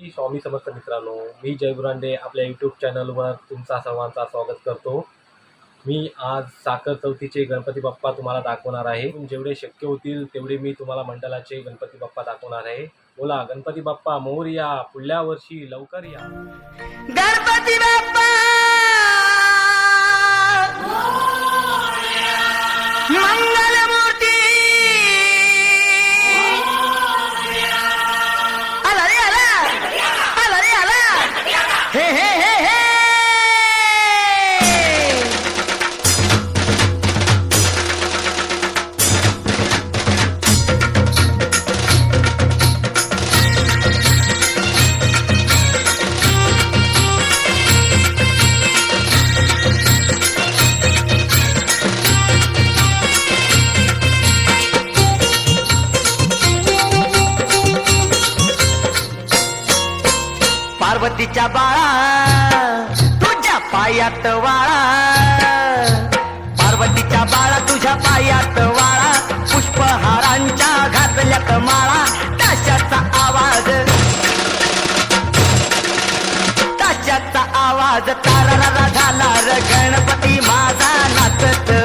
मी स्वामी समस्त मित्रांनो मी जय बुरांडे आपल्या यूट्यूब चॅनलवर तुमचा सर्वांचा स्वागत करतो. मी आज साखर चौथीचे गणपती बाप्पा तुम्हाला दाखवणार आहे. जेवढे शक्य होतील तेवढे मी तुम्हाला मंडळाचे गणपती बाप्पा दाखवणार आहे. बोला गणपती बाप्पा मोर या पुढल्या वर्षी लवकर या. गणपती बाप्पा! मंगल पायात वाळा. पार्वतीच्या बाळा तुझ्या पायात वाळा. पुष्पहारांच्या घातल्यात माळा. ताशाचा आवाज. ताशाचा आवाज तारा झाला र गणपती माझा नाचत.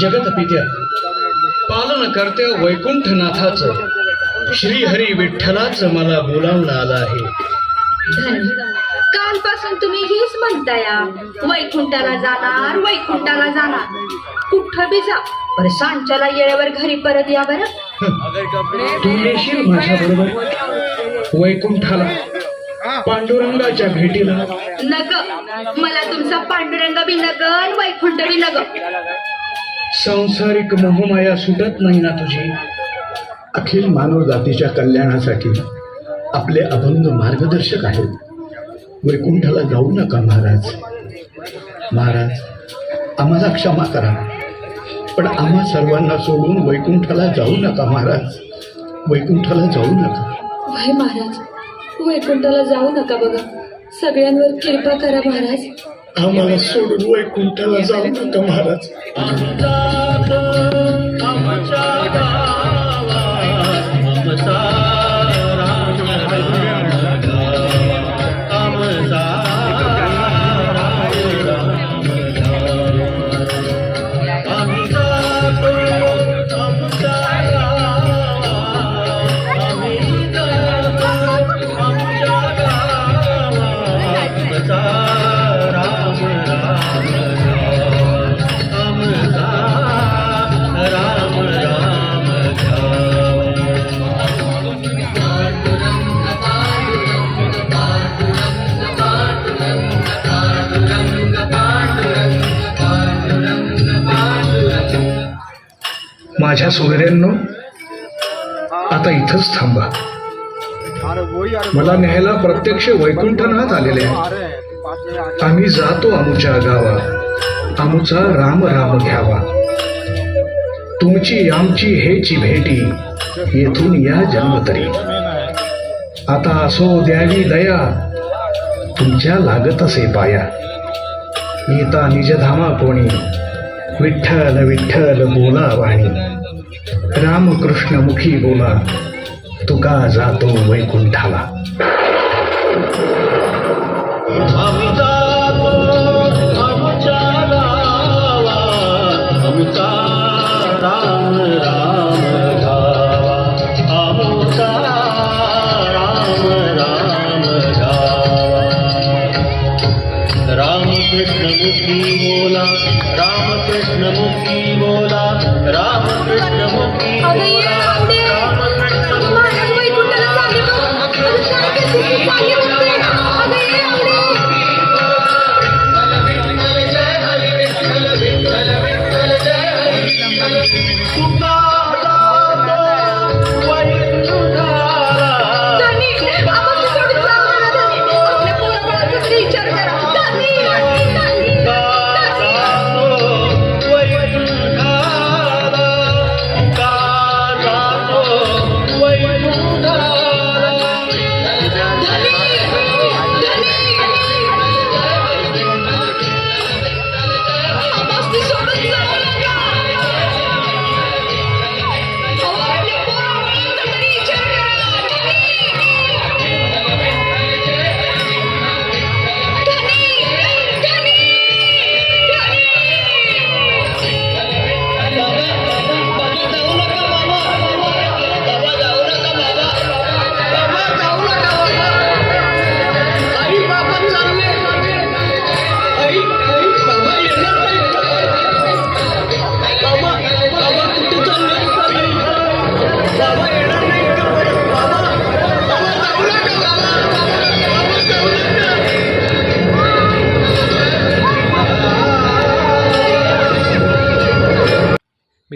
जगतपित्या. पालन करत्या वैकुंठनाथाचं श्रीहरी विठ्ठलाच मला बोलावून आलं आहे. कालपासून तुम्ही हेच म्हणताया वैकुंठाला जाणार वैकुंठाला जाणार. कुठं बी जा पर सांच्याला येळेवर घरी परत या बरं. तू येशील माझ्या बरोबर. वैकुंठाला पांडुरंगाच्या भेटीला. नग. मला तुमचा पांडुरंग बी नग आणि वैकुंठ बी नग. सांसारिक मोहमाया सुटत नाही ना तुझी. अखिल मानव जातीच्या कल्याणासाठी आपले अभंग मार्गदर्शक आहेत. वैकुंठाला जाऊ नका महाराज. महाराज आम्हाला क्षमा करा. पण आम्हा सर्वांना सोडून वैकुंठाला जाऊ नका महाराज. वैकुंठाला जाऊ नका. महाराज वैकुंठाला जाऊ नका बघा. सगळ्यांवर कृपा करा महाराज. आम्हाला सोडून वैकुंठाला जाऊ नका महाराज. माझ्या सोयऱ्यांनो आता इथंच थांबा. मला न्यायला प्रत्यक्ष वैकुंठनाथ आलेले आहे आम्ही जातो आमच्या गावा आमचा राम राम घ्यावा. तुमची आमची हेची भेटी येथून या जन्मतरी. आता असो द्यावी दया तुमच्या लागत असे पाया. येता निजधामा कोणी विठ्ठल विठ्ठल बोला वाणी. रामकृष्ण मुखी बोला. तुका जातो वैकुंठाला.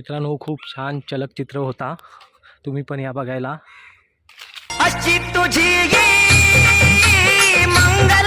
मित्रांनो खूप छान चलकचित्र होता. तुम्ही पण या बघायला. अशी तुझी मंगल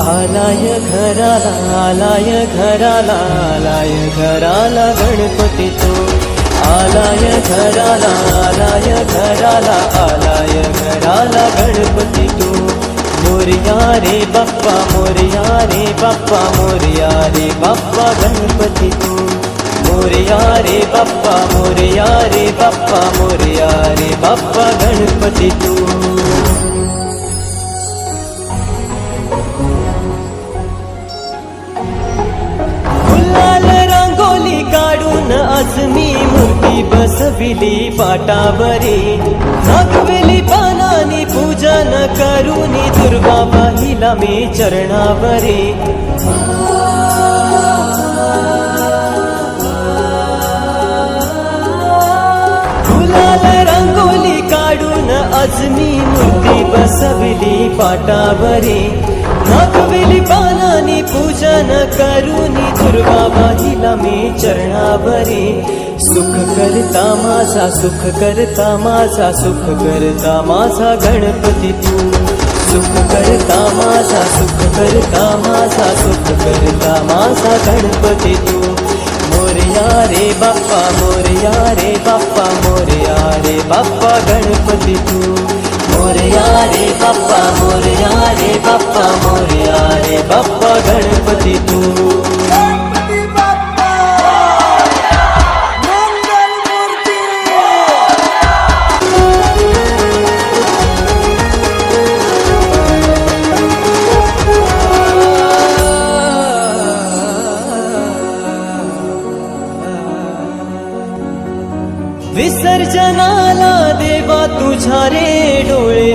आलाय घराला आलाय घराला आलाय घराला गणपती तो. आलाय घराला आलाय घराला आलाय घराला गणपती तो. मोरया रे बाप्पा मोरया रे बाप्पा मोरया रे बाप्पा गणपती तू. मोरया रे बाप्पा मोरया रे बाप्पा मोरया रे बाप्पा गणपती तू. आज मी मूर्ती बसविली पाटावरी. नागविली पानानी पूजन करून दुर्गा पाहिला मी चरणावरी. गुलाल रंगोली काढून आज मी मूर्ती बसविली पाटावरी. नागवेली पानानी पूजन करून दुर्गा बाईला मी चरणावरी. सुख करता माझा सुख करता माझा सुख करता माझा गणपती तू. सुख करता माझा सुख करता माझा सुख करता माझा गणपती तू. मोरया रे बाप्पा मोरया रे बाप्पा मोरया रे बाप्पा गणपती तू. मोरया रे बाप्पा मोरया रे बाप्पा मोरया रे बाप्पा. गणपती तू विसर्जनाला देवा तुझ्या रे डोळे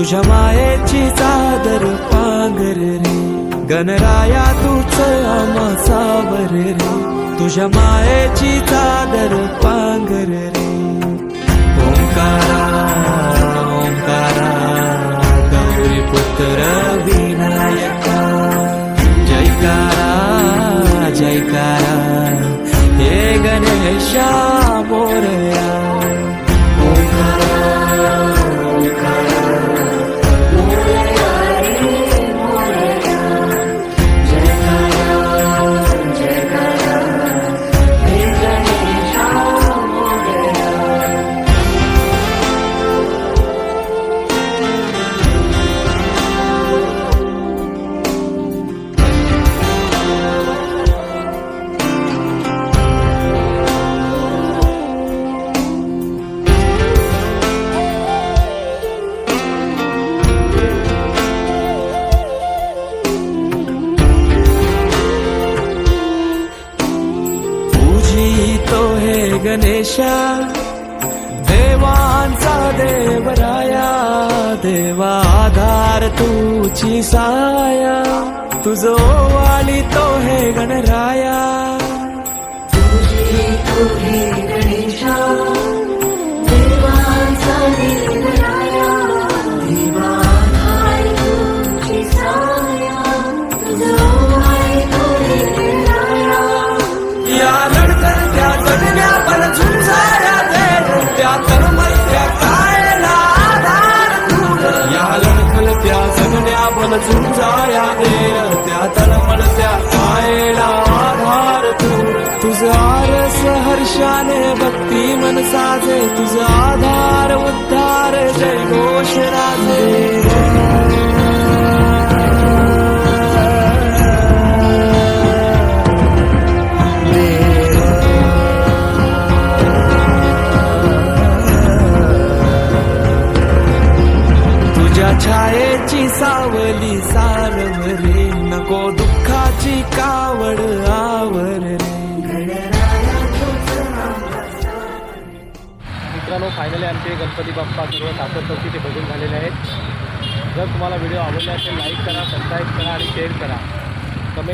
तुझ्या मायेची चादर पांगर रे. गणराया तुझ आमासावर रे. तुझ्या मायेची चादर पांगर रे. ओंकारा ओंकारा गौरी पुत्र विनायका. जयकारा जयकारा. हे गणेशा मोरया. गणेशा देवांचा देवराया देवा आधार तुझी साया तुझो वाली तो हे गणराया. या तुझं आधार उद्धार जय घोष राजे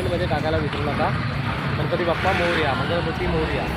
कमेंटमध्ये टाकायला विसरू नका. गणपती बाप्पा मोर्या मंगळमूर्ती मोर्या.